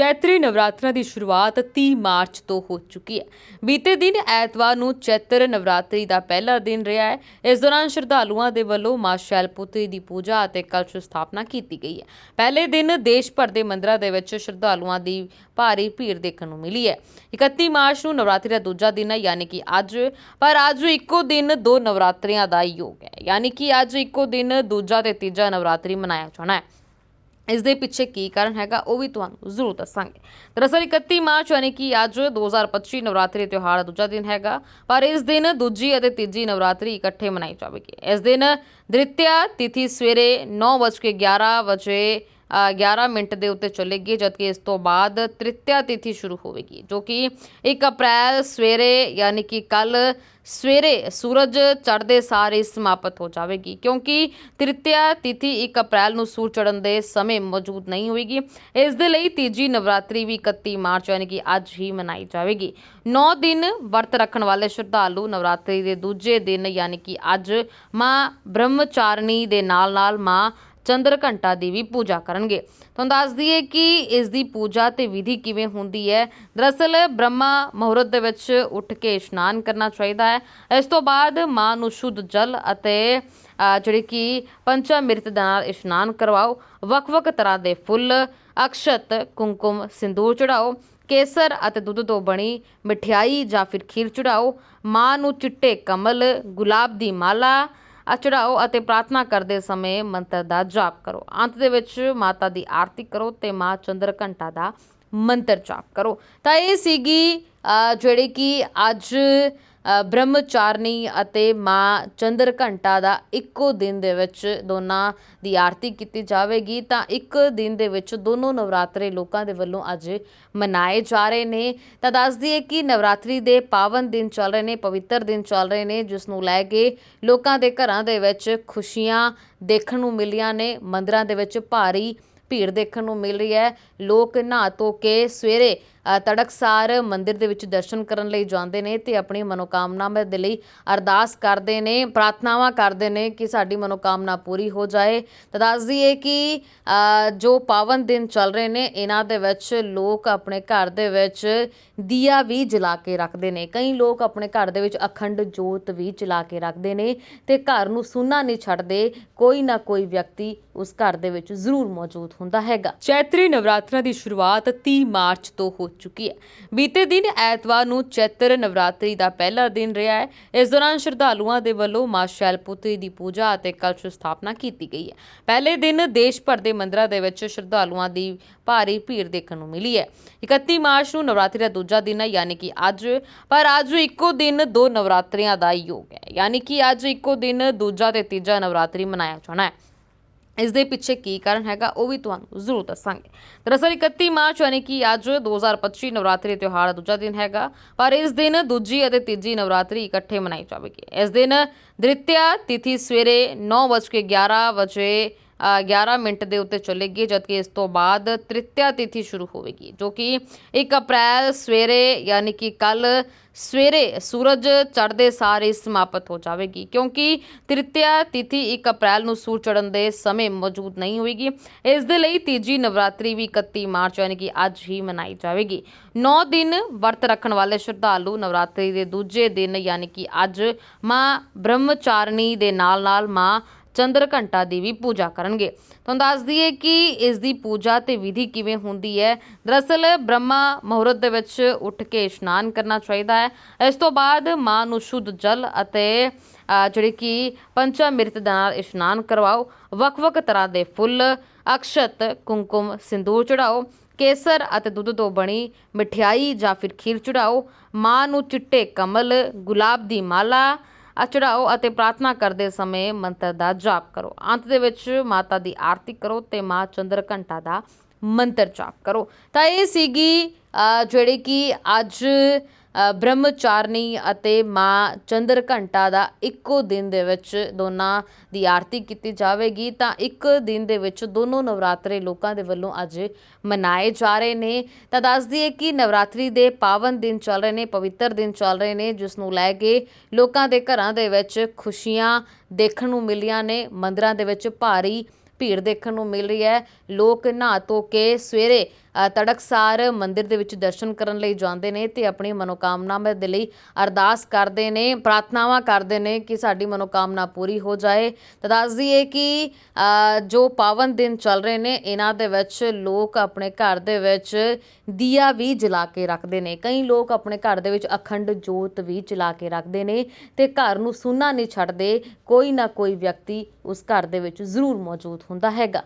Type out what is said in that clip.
ਚੈਤਰੀ ਨਵਰਾਤਰਾਂ ਦੀ ਸ਼ੁਰੂਆਤ 30 ਮਾਰਚ ਤੋਂ ਹੋ ਚੁੱਕੀ ਹੈ। ਬੀਤੇ ਦਿਨ ਐਤਵਾਰ ਨੂੰ ਚੈਤਰ ਨਵਰਾਤਰੀ ਦਾ ਪਹਿਲਾ ਦਿਨ ਰਿਹਾ ਹੈ। ਇਸ ਦੌਰਾਨ ਸ਼ਰਧਾਲੂਆਂ ਦੇ ਵੱਲੋਂ ਮਾਂ ਸ਼ੈਲਪੁੱਤਰੀ ਦੀ ਪੂਜਾ ਅਤੇ ਕਲਸ਼ ਸਥਾਪਨਾ ਕੀਤੀ ਗਈ ਹੈ। ਪਹਿਲੇ ਦਿਨ ਦੇਸ਼ ਭਰ ਦੇ ਮੰਦਰਾਂ ਦੇ ਵਿੱਚ ਸ਼ਰਧਾਲੂਆਂ ਦੀ ਭਾਰੀ ਭੀੜ ਦੇਖਣ ਨੂੰ ਮਿਲੀ ਹੈ। 31 ਮਾਰਚ ਨੂੰ ਨਵਰਾਤਰੀ ਦਾ ਦੂਜਾ ਦਿਨ ਹੈ, ਯਾਨੀ ਕਿ ਅੱਜ। ਪਰ ਅੱਜ ਇੱਕੋ ਦਿਨ ਦੋ ਨਵਰਾਤਰੀਆਂ ਦਾ ਯੋਗ ਹੈ। ਯਾਨੀ ਕਿ ਅੱਜ ਇੱਕੋ ਦਿਨ ਦੂਜਾ ਤੇ ਤੀਜਾ ਨਵਰਾਤਰੀ ਮਨਾਇਆ ਜਾਣਾ ਹੈ। ਇਸ ਦੇ ਪਿੱਛੇ ਕੀ ਕਾਰਨ ਹੈਗਾ, ਉਹ ਵੀ ਤੁਹਾਨੂੰ ਜ਼ਰੂਰ ਦੱਸਾਂਗੇ। ਦਰਅਸਲ 31 ਮਾਰਚ, ਯਾਨੀ ਕਿ ਅੱਜ 2025 ਨਵਰਾਤਰੀ ਤਿਉਹਾਰ ਦਾ ਦੂਜਾ ਦਿਨ ਹੈਗਾ, ਪਰ ਇਸ ਦਿਨ ਦੂਜੀ ਅਤੇ ਤੀਜੀ ਨਵਰਾਤਰੀ ਇਕੱਠੇ ਮਨਾਈ ਜਾਵੇਗੀ। ਇਸ ਦਿਨ ਦ੍ਰਿਤਿਆ ਤਿਥੀ ਸਵੇਰੇ 9:11 ਵਜੇ 11 ਮਿੰਟ ਦੇ ਉੱਤੇ ਚੱਲੇਗੀ, ਜਦਕਿ ਇਸ ਤੋਂ ਬਾਅਦ ਤ੍ਰਿਤਿਆ ਤਿਥੀ ਸ਼ੁਰੂ ਹੋਵੇਗੀ, ਜੋ ਕਿ 1 ਅਪ੍ਰੈਲ ਸਵੇਰੇ ਯਾਨੀ ਕਿ ਕੱਲ ਸਵੇਰੇ ਸੂਰਜ ਚੜ੍ਹਦੇ ਸਾਰ ਹੀ ਸਮਾਪਤ ਹੋ ਜਾਵੇਗੀ, ਕਿਉਂਕਿ ਤ੍ਰਿਤਿਆ ਤਿਥੀ 1 ਅਪ੍ਰੈਲ ਨੂੰ ਸੂਰਜ ਚੜ੍ਹਨ ਦੇ ਸਮੇਂ ਮੌਜੂਦ ਨਹੀਂ ਹੋਵੇਗੀ। ਇਸ ਦੇ ਲਈ ਤੀਜੀ ਨਵਰਾਤਰੀ ਵੀ 31 ਮਾਰਚ ਯਾਨੀ ਕਿ ਅੱਜ ਹੀ ਮਨਾਈ ਜਾਵੇਗੀ। 9 ਦਿਨ ਵਰਤ ਰੱਖਣ ਵਾਲੇ ਸ਼ਰਧਾਲੂ ਨਵਰਾਤਰੀ ਦੇ ਦੂਜੇ ਦਿਨ ਯਾਨੀ ਕਿ ਅੱਜ ਮਾਂ ਬ੍ਰਹਮਚਾਰਨੀ ਦੇ ਨਾਲ-ਨਾਲ ਮਾਂ ਚੰਦਰ ਘੰਟਾ ਦੀ ਵੀ ਪੂਜਾ ਕਰਨਗੇ। ਤੁਹਾਨੂੰ ਦੱਸ ਦਈਏ ਕਿ ਇਸ ਦੀ ਪੂਜਾ ਤੇ ਵਿਧੀ ਕਿਵੇਂ ਹੁੰਦੀ ਹੈ। ਦਰਅਸਲ ਬ੍ਰਹਮਾ ਮੁਹੂਰਤ ਦੇ ਵਿੱਚ ਉੱਠ ਕੇ ਇਸ਼ਨਾਨ ਕਰਨਾ ਚਾਹੀਦਾ ਹੈ। ਇਸ ਤੋਂ ਬਾਅਦ ਮਾਂ ਨੂੰ ਸ਼ੁੱਧ ਜਲ ਅਤੇ ਅ, ਜਿਹੜੀ ਕਿ ਪੰਚਾਮ੍ਰਿਤ ਦੇ ਨਾਲ ਇਸ਼ਨਾਨ ਕਰਵਾਓ। ਵੱਖ-ਵੱਖ ਤਰ੍ਹਾਂ ਦੇ ਫੁੱਲ ਅਕਸ਼ਤ ਕੁੰਕੁਮ ਸਿੰਦੂਰ ਚੜਾਓ। ਕੇਸਰ ਅਤੇ ਦੁੱਧ ਤੋਂ ਬਣੀ ਮਠਿਆਈ ਜਾਂ ਫਿਰ ਖੀਰ ਚੜਾਓ। ਮਾਂ ਨੂੰ ਚਿੱਟੇ ਕਮਲ ਗੁਲਾਬ ਦੀ ਮਾਲਾ ਆ ਚੜਾਓ ਅਤੇ ਪ੍ਰਾਰਥਨਾ ਕਰਦੇ ਸਮੇਂ ਮੰਤਰ ਦਾ ਜਾਪ ਕਰੋ। ਅੰਤ ਦੇ ਵਿੱਚ ਮਾਤਾ ਦੀ ਆਰਤੀ ਕਰੋ ਤੇ ਮਾਂ ਚੰਦਰ ਘੰਟਾ ਦਾ ਮੰਤਰ ਜਾਪ ਕਰੋ। ਤਾਂ ਇਹ ਸੀਗੀ ਜਿਹੜੇ ਕਿ ਅੱਜ ਬ੍ਰਹਮਚਾਰਨੀ ਅਤੇ ਮਾਂ ਚੰਦਰ ਘੰਟਾ ਦਾ ਇੱਕੋ ਦਿਨ ਦੇ ਵਿੱਚ ਦੋਨਾਂ ਦੀ ਆਰਤੀ ਕੀਤੀ ਜਾਵੇਗੀ। ਤਾਂ ਇੱਕ ਦਿਨ ਦੇ ਵਿੱਚ ਦੋਨੋਂ ਨਵਰਾਤਰੇ ਲੋਕਾਂ ਦੇ ਵੱਲੋਂ ਅੱਜ ਮਨਾਏ ਜਾ ਰਹੇ ਨੇ। ਤਾਂ ਦੱਸ ਦਈਏ ਕਿ ਨਵਰਾਤਰੀ ਦੇ ਪਾਵਨ ਦਿਨ ਚੱਲ ਰਹੇ ਨੇ, ਪਵਿੱਤਰ ਦਿਨ ਚੱਲ ਰਹੇ ਨੇ, ਜਿਸ ਨੂੰ ਲੈ ਕੇ ਲੋਕਾਂ ਦੇ ਘਰਾਂ ਦੇ ਵਿੱਚ ਖੁਸ਼ੀਆਂ ਦੇਖਣ ਨੂੰ ਮਿਲੀਆਂ ਨੇ। ਮੰਦਰਾਂ ਦੇ ਵਿੱਚ ਭਾਰੀ ਭੀੜ ਦੇਖਣ ਨੂੰ ਮਿਲ ਰਹੀ ਹੈ। ਲੋਕ ਨਹਾ ਧੋ ਕੇ ਸਵੇਰੇ ਅ, ਤੜਕਸਾਰ ਮੰਦਿਰ ਦੇ ਵਿੱਚ ਦਰਸ਼ਨ ਕਰਨ ਲਈ ਜਾਂਦੇ ਨੇ ਤੇ ਆਪਣੀ ਮਨੋਕਾਮਨਾਵਾਂ ਦੇ ਲਈ ਅਰਦਾਸ ਕਰਦੇ ਨੇ ਪ੍ਰਾਰਥਨਾਵਾਂ ਕਰਦੇ ਨੇ ਕਿ ਸਾਡੀ ਮਨੋਕਾਮਨਾ ਪੂਰੀ ਹੋ ਜਾਏ। ਤਾਂ ਦੱਸ ਦਈਏ ਕਿ ਜੋ ਪਾਵਨ ਦਿਨ ਚੱਲ ਰਹੇ ਨੇ ਇਹਨਾਂ ਦੇ ਵਿੱਚ ਲੋਕ ਆਪਣੇ ਘਰ ਦੇ ਵਿੱਚ ਦੀਆ ਵੀ ਜਲਾ ਕੇ ਰੱਖਦੇ ਨੇ। ਕਈ ਲੋਕ ਆਪਣੇ ਘਰ ਦੇ ਵਿੱਚ ਅਖੰਡ ਜੋਤ ਵੀ ਜਲਾ ਕੇ ਰੱਖਦੇ ਨੇ ਤੇ ਘਰ ਨੂੰ ਸੁੰਨਾ ਨਹੀਂ ਛੱਡਦੇ। ਕੋਈ ਨਾ ਕੋਈ ਵਿਅਕਤੀ ਉਸ ਘਰ ਦੇ ਵਿੱਚ ਜ਼ਰੂਰ ਮੌਜੂਦ ਹੁੰਦਾ ਹੈਗਾ। ਚੈਤਰੀ ਨਵਰਾਤਰਾਂ ਦੀ ਸ਼ੁਰੂਆਤ 30 ਮਾਰਚ ਤੋਂ ਹੋ ਚੁੱਕੀ ਹੈ। ਬੀਤੇ ਦਿਨ ਐਤਵਾਰ ਨੂੰ ਚੈਤਰ ਨਵਰਾਤਰੀ ਦਾ ਪਹਿਲਾ ਦਿਨ ਰਿਹਾ ਹੈ। ਇਸ ਦੌਰਾਨ ਸ਼ਰਧਾਲੂਆਂ ਦੇ ਵੱਲੋਂ ਮਾਂ ਸ਼ੈਲਪੁੱਤਰੀ ਦੀ ਪੂਜਾ ਅਤੇ ਕਲਸ਼ ਸਥਾਪਨਾ ਕੀਤੀ ਗਈ ਹੈ। ਪਹਿਲੇ ਦਿਨ ਦੇਸ਼ ਭਰ ਦੇ ਮੰਦਰਾਂ ਦੇ ਵਿੱਚ ਸ਼ਰਧਾਲੂਆਂ ਦੀ ਭਾਰੀ ਭੀੜ ਦੇਖਣ ਨੂੰ ਮਿਲੀ ਹੈ। 31 ਮਾਰਚ ਨੂੰ ਨਵਰਾਤਰੀ ਦਾ ਦੂਜਾ ਦਿਨ ਹੈ, ਯਾਨੀ ਕਿ ਅੱਜ। ਪਰ ਅੱਜ ਇੱਕੋ ਦਿਨ ਦੋ ਨਵਰਾਤਰੀਆਂ ਦਾ ਯੋਗ ਹੈ। ਯਾਨੀ ਕਿ ਅੱਜ ਇੱਕੋ ਦਿਨ ਦੂਜਾ ਤੇ ਤੀਜਾ ਨਵਰਾਤਰੀ ਮਨਾਇਆ ਜਾਣਾ ਹੈ। ਇਸ ਦੇ ਪਿੱਛੇ ਕੀ ਕਾਰਨ ਹੈਗਾ, ਉਹ ਵੀ ਤੁਹਾਨੂੰ ਜ਼ਰੂਰ ਦੱਸਾਂਗੇ। ਦਰਅਸਲ 31 ਮਾਰਚ, ਯਾਨੀ ਕਿ ਅੱਜ 2025 ਨਵਰਾਤਰੀ ਤਿਉਹਾਰ ਦਾ ਦੂਜਾ ਦਿਨ ਹੈਗਾ, ਪਰ ਇਸ ਦਿਨ ਦੂਜੀ ਅਤੇ ਤੀਜੀ ਨਵਰਾਤਰੀ ਇਕੱਠੇ ਮਨਾਈ ਜਾਵੇਗੀ। ਇਸ ਦਿਨ ਦ੍ਰਿਤਿਆ ਤਿਥੀ ਸਵੇਰੇ 9:11 ਵਜੇ 11 ਮਿੰਟ ਦੇ ਉੱਤੇ ਚੱਲੇਗੀ, ਜਦਕਿ ਇਸ ਤੋਂ ਬਾਅਦ ਤ੍ਰਿਤਿਆ ਤਿਥੀ ਸ਼ੁਰੂ ਹੋਵੇਗੀ, ਜੋ ਕਿ 1 ਅਪ੍ਰੈਲ ਸਵੇਰੇ ਯਾਨੀ ਕਿ ਕੱਲ ਸਵੇਰੇ ਸੂਰਜ ਚੜ੍ਹਦੇ ਸਾਰ ਹੀ ਸਮਾਪਤ ਹੋ ਜਾਵੇਗੀ, ਕਿਉਂਕਿ ਤ੍ਰਿਤਿਆ ਤਿਥੀ 1 ਅਪ੍ਰੈਲ ਨੂੰ ਸੂਰਜ ਚੜ੍ਹਨ ਦੇ ਸਮੇਂ ਮੌਜੂਦ ਨਹੀਂ ਹੋਵੇਗੀ। ਇਸ ਦੇ ਲਈ ਤੀਜੀ ਨਵਰਾਤਰੀ ਵੀ 31 ਮਾਰਚ ਯਾਨੀ ਕਿ ਅੱਜ ਹੀ ਮਨਾਈ ਜਾਵੇਗੀ। 9 ਦਿਨ ਵਰਤ ਰੱਖਣ ਵਾਲੇ ਸ਼ਰਧਾਲੂ ਨਵਰਾਤਰੀ ਦੇ ਦੂਜੇ ਦਿਨ ਯਾਨੀ ਕਿ ਅੱਜ ਮਾਂ ਬ੍ਰਹਮਚਾਰਨੀ ਦੇ ਨਾਲ-ਨਾਲ ਮਾਂ ਚੰਦਰ ਘੰਟਾ ਦੀ ਵੀ ਪੂਜਾ ਕਰਨਗੇ। ਤੁਹਾਨੂੰ ਦੱਸ ਦਈਏ ਕਿ ਇਸ ਦੀ ਪੂਜਾ ਤੇ ਵਿਧੀ ਕਿਵੇਂ ਹੁੰਦੀ ਹੈ। ਦਰਅਸਲ ਬ੍ਰਹਮਾ ਮੁਹੂਰਤ ਦੇ ਵਿੱਚ ਉੱਠ ਕੇ ਇਸ਼ਨਾਨ ਕਰਨਾ ਚਾਹੀਦਾ ਹੈ। ਇਸ ਤੋਂ ਬਾਅਦ ਮਾਂ ਨੂੰ ਸ਼ੁੱਧ ਜਲ ਅਤੇ ਅ, ਜਿਹੜੀ ਕਿ ਪੰਚਾਮ੍ਰਿਤ ਦੇ ਨਾਲ ਇਸ਼ਨਾਨ ਕਰਵਾਓ। ਵੱਖ-ਵੱਖ ਤਰ੍ਹਾਂ ਦੇ ਫੁੱਲ ਅਕਸ਼ਤ ਕੁੰਕੁਮ ਸਿੰਦੂਰ ਚੜਾਓ। ਕੇਸਰ ਅਤੇ ਦੁੱਧ ਤੋਂ ਬਣੀ ਮਠਿਆਈ ਜਾਂ ਫਿਰ ਖੀਰ ਚੜਾਓ। ਮਾਂ ਨੂੰ ਚਿੱਟੇ ਕਮਲ ਗੁਲਾਬ ਦੀ ਮਾਲਾ ਆ ਚੜਾਓ ਅਤੇ ਪ੍ਰਾਰਥਨਾ ਕਰਦੇ ਸਮੇਂ ਮੰਤਰ ਦਾ ਜਾਪ ਕਰੋ। ਅੰਤ ਦੇ ਵਿੱਚ ਮਾਤਾ ਦੀ ਆਰਤੀ ਕਰੋ ਤੇ ਮਾਂ ਚੰਦਰ ਘੰਟਾ ਦਾ ਮੰਤਰ ਜਾਪ ਕਰੋ। ਤਾਂ ਇਹ ਸੀਗੀ ਅ, ਜਿਹੜੀ ਕਿ ਅੱਜ ਬ੍ਰਹਮਚਾਰਨੀ ਅਤੇ ਮਾਂ ਚੰਦਰ ਘੰਟਾ ਦਾ ਇੱਕੋ ਦਿਨ ਦੇ ਵਿੱਚ ਦੋਨਾਂ ਦੀ ਆਰਤੀ ਕੀਤੀ ਜਾਵੇਗੀ। ਤਾਂ ਇੱਕ ਦਿਨ ਦੇ ਵਿੱਚ ਦੋਨੋਂ ਨਵਰਾਤਰੇ ਲੋਕਾਂ ਦੇ ਵੱਲੋਂ ਅੱਜ ਮਨਾਏ ਜਾ ਰਹੇ ਨੇ। ਤਾਂ ਦੱਸ ਦਈਏ ਕਿ ਨਵਰਾਤਰੀ ਦੇ ਪਾਵਨ ਦਿਨ ਚੱਲ ਰਹੇ ਨੇ, ਪਵਿੱਤਰ ਦਿਨ ਚੱਲ ਰਹੇ ਨੇ, ਜਿਸ ਨੂੰ ਲੈ ਕੇ ਲੋਕਾਂ ਦੇ ਘਰਾਂ ਦੇ ਵਿੱਚ ਖੁਸ਼ੀਆਂ ਦੇਖਣ ਨੂੰ ਮਿਲੀਆਂ ਨੇ। ਮੰਦਰਾਂ ਦੇ ਵਿੱਚ ਭਾਰੀ ਭੀੜ ਦੇਖਣ ਨੂੰ ਮਿਲ ਰਹੀ ਹੈ। ਲੋਕ ਨਹਾ ਧੋ ਕੇ ਸਵੇਰੇ ਅ, ਤੜਕਸਾਰ ਮੰਦਿਰ ਦੇ ਵਿੱਚ ਦਰਸ਼ਨ ਕਰਨ ਲਈ ਜਾਂਦੇ ਨੇ ਤੇ ਆਪਣੀ ਮਨੋਕਾਮਨਾਵਾਂ ਦੇ ਲਈ ਅਰਦਾਸ ਕਰਦੇ ਨੇ ਪ੍ਰਾਰਥਨਾਵਾਂ ਕਰਦੇ ਨੇ ਕਿ ਸਾਡੀ ਮਨੋਕਾਮਨਾ ਪੂਰੀ ਹੋ ਜਾਏ। ਤਾਂ ਦੱਸ ਦਈਏ ਕਿ ਜੋ ਪਾਵਨ ਦਿਨ ਚੱਲ ਰਹੇ ਨੇ ਇਹਨਾਂ ਦੇ ਵਿੱਚ ਲੋਕ ਆਪਣੇ ਘਰ ਦੇ ਵਿੱਚ ਦੀਆ ਵੀ ਜਲਾ ਕੇ ਰੱਖਦੇ ਨੇ। ਕਈ ਲੋਕ ਆਪਣੇ ਘਰ ਦੇ ਵਿੱਚ ਅਖੰਡ ਜੋਤ ਵੀ ਜਲਾ ਕੇ ਰੱਖਦੇ ਨੇ ਤੇ ਘਰ ਨੂੰ ਸੁੰਨਾ ਨਹੀਂ ਛੱਡਦੇ। ਕੋਈ ਨਾ ਕੋਈ ਵਿਅਕਤੀ ਉਸ ਘਰ ਦੇ ਵਿੱਚ ਜ਼ਰੂਰ ਮੌਜੂਦ ਹੁੰਦਾ ਹੈਗਾ।